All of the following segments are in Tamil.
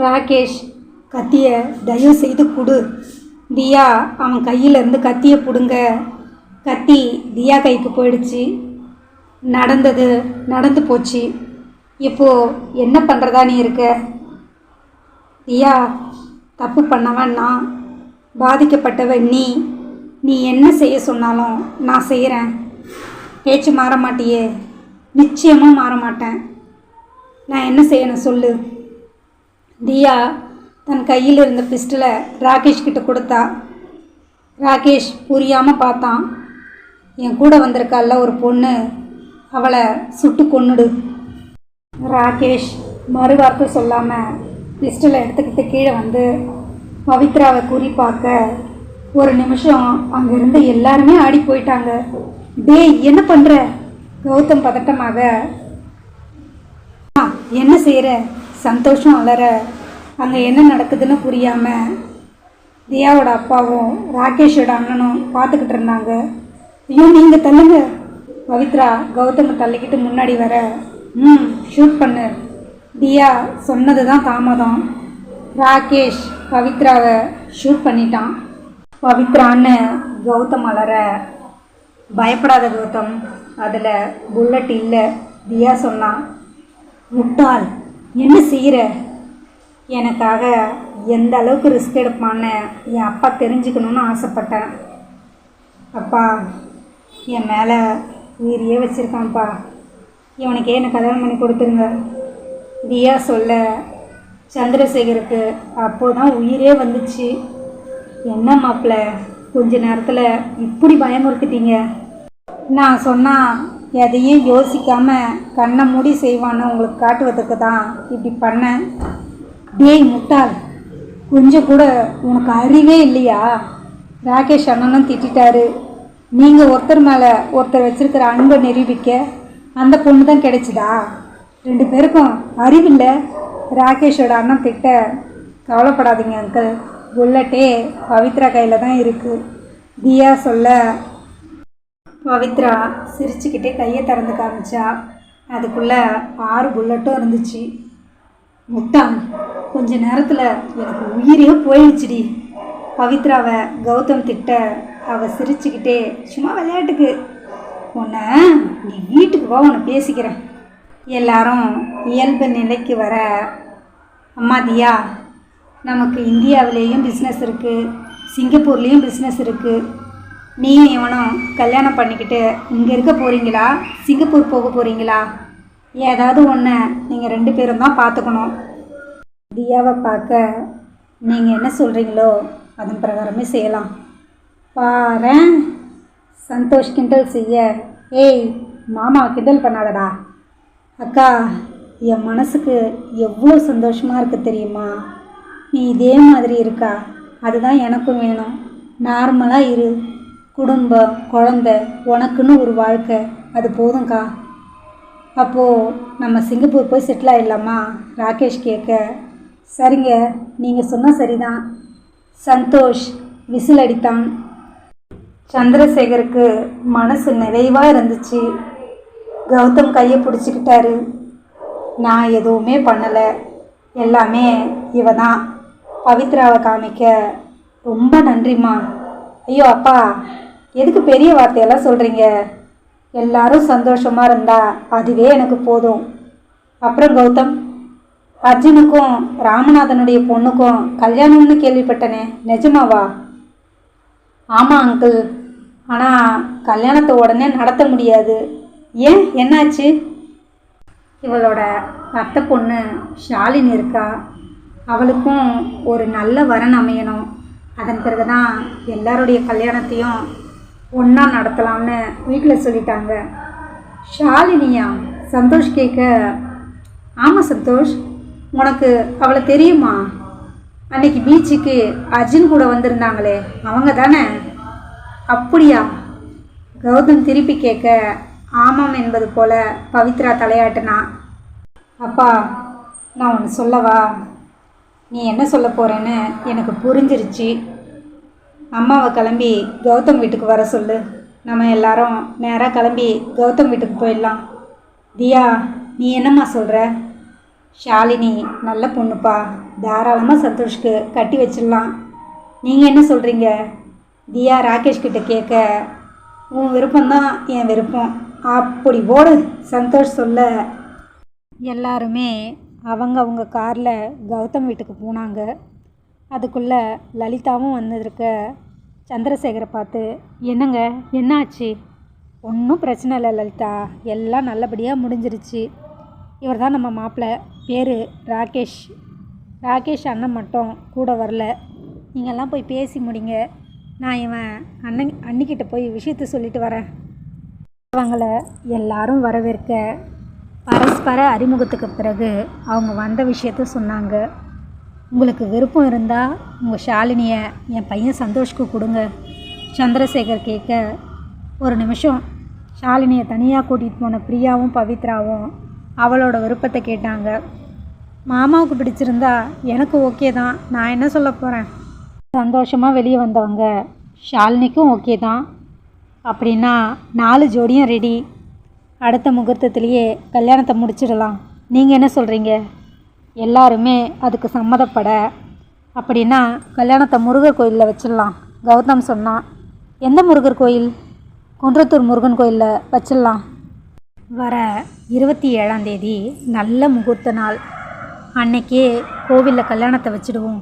ராகேஷ் கத்தியை தயவு செய்து கொடு. தியா அவன் கையிலேருந்து கத்தியை பிடுங்க. கத்தி தியா கைக்கு போயிடுச்சு. நடந்தது நடந்து போச்சு. இப்போது என்ன பண்ணுறதா நீ இருக்க? தியா தப்பு பண்ணவன் நான். பாதிக்கப்பட்டவன் நீ. நீ என்ன செய்ய சொன்னாலும் நான் செய்கிறேன் பேச்சு மாற மாட்டியே. நிச்சயமாக மாற மாட்டேன். நான் என்ன செய்யணும் சொல்லு. தியா தன் கையில் இருந்த பிஸ்டலை ராகேஷ் கிட்ட கொடுத்தா. ராகேஷ் புரியாமல் பார்த்தான். என் கூட வந்திருக்கால ஒரு பொண்ணு. அவளை சுட்டு கொன்னுடு. ராகேஷ் மறுவார்த்தை சொல்லாமல் பிஸ்டலை எடுத்துக்கிட்டு கீழே வந்து பவித்ராவை குறி பார்க்க ஒரு நிமிஷம் அங்கே இருந்து எல்லாருமே ஆடி போயிட்டாங்க. டேய் என்ன பண்ணுற கௌதம் பதட்டமாக ஆ என்ன செய்கிற சந்தோஷம் அலற அங்கே என்ன நடக்குதுன்னு புரியாமல் தியாவோட அப்பாவும் ராகேஷோட அண்ணனும் பார்த்துக்கிட்டு இருந்தாங்க. ஐயோ நீங்கள் தள்ளுங்க. பவித்ரா கௌதமை தள்ளிக்கிட்டு முன்னாடி வர. ம் ஷூட் பண்ணு. தியா சொன்னது தான் தாமதம். ராகேஷ் பவித்ராவை ஷூட் பண்ணிட்டான். பவித்ரான்னு கௌதம் அலற. பயப்படாத கௌதம். அதில் புல்லட் இல்லை. தியா சொன்னான். முட்டாள். என்ன செய்கிற எனக்காக எந்த அளவுக்கு ரிஸ்க் எடுப்பான்னு என் அப்பா தெரிஞ்சுக்கணும்னு ஆசைப்பட்டேன். அப்பா என் மேலே உயிரியே வச்சுருக்கான்ப்பா. இவனுக்கே என்னை கல்யாணம் பண்ணி கொடுத்துருங்க. தியா சொல்ல சந்திரசேகருக்கு அப்போது தான் உயிரே வந்துச்சு. என்ன மாப்பிள்ள கொஞ்ச நேரத்தில் இப்படி பயமுறுத்திட்டீங்க? நான் சொன்னால் எதையும் யோசிக்காமல் கண்ணை மூடி செய்வான்னு உங்களுக்கு காட்டுவதற்கு தான் இப்படி பண்ணேன் டேய் முட்டாள் கொஞ்சம் கூட உனக்கு அறிவே இல்லையா? ராகேஷ் அண்ணனும் திட்டிட்டாரு. நீங்கள் ஒருத்தர் மேலே ஒருத்தர் வச்சுருக்கிற அன்பை நிரூபிக்க அந்த பொண்ணு தான் கிடைச்சிதா? ரெண்டு பேருக்கும் அறிவில்லை ராகேஷோட அண்ணன் திட்ட கவலைப்படாதீங்க அங்கிள் புல்லட்டே பவித்ரா கையில் தான் இருக்குது தியா சொல்ல பவித்ரா சிரிச்சுக்கிட்டே கையை திறந்து காமிச்சா. அதுக்குள்ளே ஆறு புல்லட்டும் இருந்துச்சு. முட்டான் கொஞ்ச நேரத்தில் எனக்கு உயிரே போயிடுச்சுடி பவித்ராவை கௌதம் திட்ட அவள் சிரிச்சுக்கிட்டே சும்மா விளையாட்டுக்கு. உன்னை நீ வீட்டுக்கு வா உன்னை பேசிக்கிறேன். எல்லாரும் இயல்பு நிலைக்கு வர அம்மா தியா நமக்கு இந்தியாவிலேயும் பிஸ்னஸ் இருக்குது சிங்கப்பூர்லேயும் பிஸ்னஸ் இருக்குது நீயும் இவனும் கல்யாணம் பண்ணிக்கிட்டு இங்கே இருக்க போகிறீங்களா சிங்கப்பூர் போக போகிறீங்களா ஏதாவது ஒன்று நீங்கள் ரெண்டு பேரும் தான் பார்த்துக்கணும். தியாவை பார்க்க நீங்கள் என்ன சொல்கிறீங்களோ அதன் பிரகாரமே செய்யலாம். பாரு சந்தோஷ் கிண்டல் செய்ய ஏய் மாமா கிண்டல் பண்ணாதடா. அக்கா என் மனசுக்கு எவ்வளோ சந்தோஷமாக இருக்குது தெரியுமா? நீ இதே மாதிரி இருக்கா. அதுதான் எனக்கும் வேணும். நார்மலாக இரு. குடும்பம் குழந்த உனக்குன்னு ஒரு வாழ்க்கை. அது போதும்க்கா. அப்போது நம்ம சிங்கப்பூர் போய் செட்டில் ஆகிடலாமா ராகேஷ் கேட்க. சரிங்க நீங்கள் சொன்னால் சரிதான். சந்தோஷ் விசில் அடித்தான். சந்திரசேகருக்கு மனசு நிறைவாக இருந்துச்சு. கௌதம் கையை பிடிச்சிக்கிட்டாரு. நான் எதுவுமே பண்ணலை. எல்லாமே இவ தான் பவித்ராவை காமிக்க ரொம்ப நன்றிம்மா. ஐயோ அப்பா எதுக்கு பெரிய வார்த்தையெல்லாம் சொல்கிறீங்க எல்லாரும் சந்தோஷமாக இருந்தா அதுவே எனக்கு போதும். அப்புறம் கௌதம் அர்ஜுனுக்கும் ராமநாதனுடைய பொண்ணுக்கும் கல்யாணம்னு கேள்விப்பட்டனே நிஜமாவா? ஆமாம் அங்கிள். ஆனால் கல்யாணத்தை உடனே நடத்த முடியாது. ஏன்? என்னாச்சு? இவளோட அத்தை பொண்ணு ஷாலினி இருக்கா? அவளுக்கும் ஒரு நல்ல வரன் அமையணும். அதன் பிறகு தான் எல்லாருடைய கல்யாணத்தையும் ஒன்றா நடத்தலாம்னு வீட்டில் சொல்லிட்டாங்க. ஷாலினியா சந்தோஷ் கேட்க ஆமாம் சந்தோஷ் உனக்கு அவளை தெரியுமா? அன்னைக்கு பீச்சுக்கு அர்ஜுன் கூட வந்திருந்தாங்களே அவங்க தானே அப்படியா? கௌதம் திருப்பி கேட்க ஆமாம் என்பது போல பவித்ரா தலையாட்டினா. அப்பா நான் ஒன்று சொல்லவா? நீ என்ன சொல்ல போகிறேன்னு எனக்கு புரிஞ்சிருச்சு. அம்மாவை கிளம்பி கௌதம் வீட்டுக்கு வர சொல்லு. நம்ம எல்லாரும் நேராக கிளம்பி கௌதம் வீட்டுக்கு போயிடலாம். தியா நீ என்னம்மா சொல்கிற ஷாலினி நல்ல பொண்ணுப்பா. தாராளமாக சந்தோஷ்க்கு கட்டி வச்சிடலாம். நீங்கள் என்ன சொல்கிறீங்க தியா ராகேஷ் கிட்ட கேட்க உன் விருப்பம்தான் என் விருப்பம். அப்படி போடு சந்தோஷ் சொல்ல. எல்லாருமே அவங்க அவங்க காரில் கௌதம் வீட்டுக்கு போனாங்க. அதுக்குள்ளே லலிதாவும் வந்திருக்க. சந்திரசேகரை பார்த்து என்னங்க என்னாச்சு? ஒன்றும் பிரச்சனை இல்லை லலிதா. எல்லாம் நல்லபடியாக முடிஞ்சிருச்சு. இவர் தான் நம்ம மாப்பிள்ளை பேர் ராகேஷ். ராகேஷ் அண்ணன் மட்டும் கூட வரல. நீங்கள்லாம் போய் பேசி முடிங்க. நான் இவன் அண்ணன் அண்ணிக்கிட்ட போய் விஷயத்த சொல்லிட்டு வரேன். அவங்கள எல்லாரும் வரவேற்க. பரஸ்பர அறிமுகத்துக்கு பிறகு அவங்க வந்த விஷயத்த சொன்னாங்க. உங்களுக்கு விருப்பம் இருந்தால் உங்கள் ஷாலினியை என் பையன் சந்தோஷ்க்கு கொடுங்க. சந்திரசேகர் கேட்க ஒரு நிமிஷம். ஷாலினியை தனியாக கூட்டிகிட்டு போன பிரியாவும் பவித்ராவும் அவளோட விருப்பத்தை கேட்டாங்க. மாமாவுக்கு பிடிச்சிருந்தா எனக்கு ஓகே தான். நான் என்ன சொல்ல போகிறேன் சந்தோஷமாக வெளியே வந்தவங்க ஷாலினிக்கும் ஓகே தான். அப்படின்னா நாலு ஜோடியும் ரெடி அடுத்த முகூர்த்தத்திலேயே கல்யாணத்தை முடிச்சிடலாம். நீங்கள் என்ன சொல்கிறீங்க எல்லாருமே அதுக்கு சம்மதப்பட. அப்படின்னா கல்யாணத்தை முருகர் கோயிலில் வச்சிடலாம். கௌதம் சொன்னான் எந்த முருகர் கோயில்? குன்றத்தூர் முருகன் கோயிலில் வச்சிடலாம். வர இருபத்தி ஏழாம் தேதி நல்ல முகூர்த்த நாள். அன்னைக்கே கோவிலில் கல்யாணத்தை வச்சிடுவோம்.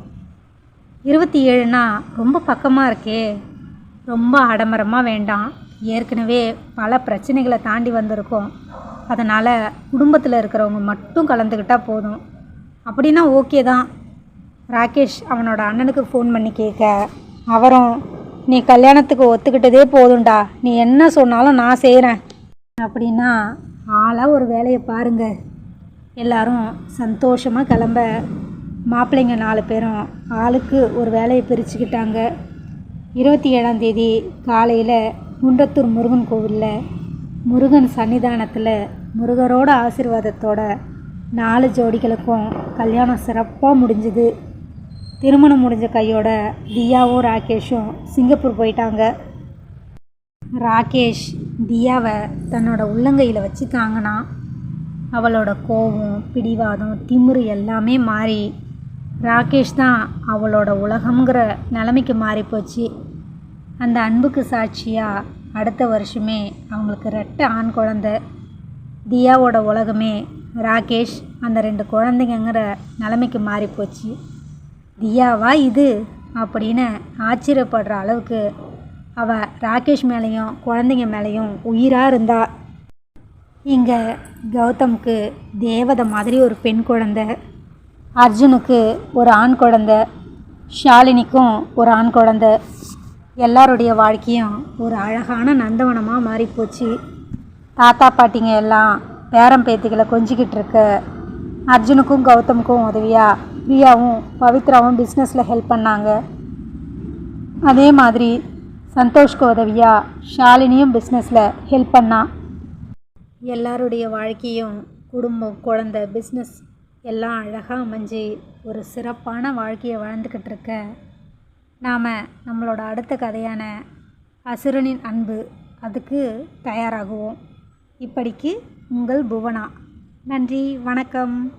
இருபத்தி ஏழுனா ரொம்ப பக்கமாக இருக்கே. ரொம்ப ஆடம்பரமாக வேண்டாம். ஏற்கனவே பல பிரச்சனைகளை தாண்டி வந்திருக்கோம். அதனால் குடும்பத்தில் இருக்கிறவங்க மட்டும் கலந்துக்கிட்டால் போதும். அப்படின்னா ஓகே தான். ராகேஷ் அவனோட அண்ணனுக்கு ஃபோன் பண்ணி கேட்க அவரும் நீ கல்யாணத்துக்கு ஒத்துக்கிட்டதே போதும்டா. நீ என்ன சொன்னாலும் நான் செய்கிறேன் அப்படின்னா ஆளாக ஒரு வேலையை பாருங்க. எல்லாரும் சந்தோஷமாக கிளம்ப. மாப்பிள்ளைங்க நாலு பேரும் ஆளுக்கு ஒரு வேலையை பிரிச்சுக்கிட்டாங்க. இருபத்தி ஏழாம் தேதி காலையில் குன்றத்தூர் முருகன் கோவிலில் முருகன் சன்னிதானத்தில் முருகரோட ஆசீர்வாதத்தோட நாலு ஜோடிகளுக்கும் கல்யாணம் சிறப்பாக முடிஞ்சுது. திருமணம் முடிஞ்ச கையோட தியாவும் ராகேஷும் சிங்கப்பூர் போயிட்டாங்க. ராகேஷ் தியாவை தன்னோட உள்ளங்கையில் வச்சு தாங்கினான் அவளோட கோபம் பிடிவாதம் திமிரு எல்லாமே மாறி ராகேஷ் தான் அவளோட உலகம்ங்கிற நிலைமைக்கு மாறி போச்சு அந்த அன்புக்கு சாட்சியாக அடுத்த வருஷமே அவங்களுக்கு ரெட்டை ஆண் குழந்தை. தியாவோட உலகமே ராகேஷ் அந்த ரெண்டு குழந்தைங்கங்கிற நிலைமைக்கு மாறி போச்சு தியாவா இது? அப்படின்னு ஆச்சரியப்படுற அளவுக்கு அவ ராகேஷ் மேலேயும் குழந்தைங்க மேலேயும் உயிராக இருந்தா. இங்கே கௌதமுக்கு தேவதை மாதிரி ஒரு பெண் குழந்தை அர்ஜுனுக்கு ஒரு ஆண் குழந்தை ஷாலினிக்கும் ஒரு ஆண் குழந்தை. எல்லாருடைய வாழ்க்கையும் ஒரு அழகான நந்தவனமாக மாறிப்போச்சு. தாத்தா பாட்டிங்க எல்லாம் பேரம் பேத்திகளை கொஞ்சிக்கிட்டு இருக்க அர்ஜுனுக்கும் கௌதமுக்கும் உதவியாக பிரியாவும் பவித்ராவும் பிஸ்னஸில் ஹெல்ப் பண்ணாங்க. அதே மாதிரி சந்தோஷ்க்கு உதவியாக ஷாலினியும் பிஸ்னஸில் ஹெல்ப் பண்ணா. எல்லாருடைய வாழ்க்கையும் குடும்பம் குழந்த பிஸ்னஸ் எல்லாம் அழகாக அமைஞ்சு ஒரு சிறப்பான வாழ்க்கையை வாழ்ந்துக்கிட்டு இருக்க நாம் நம்மளோட அடுத்த கதையான அசுரனின் அன்பு அதுக்கு தயாராகுவோம். இப்படிக்கு உங்கள் புவனா. நன்றி வணக்கம்.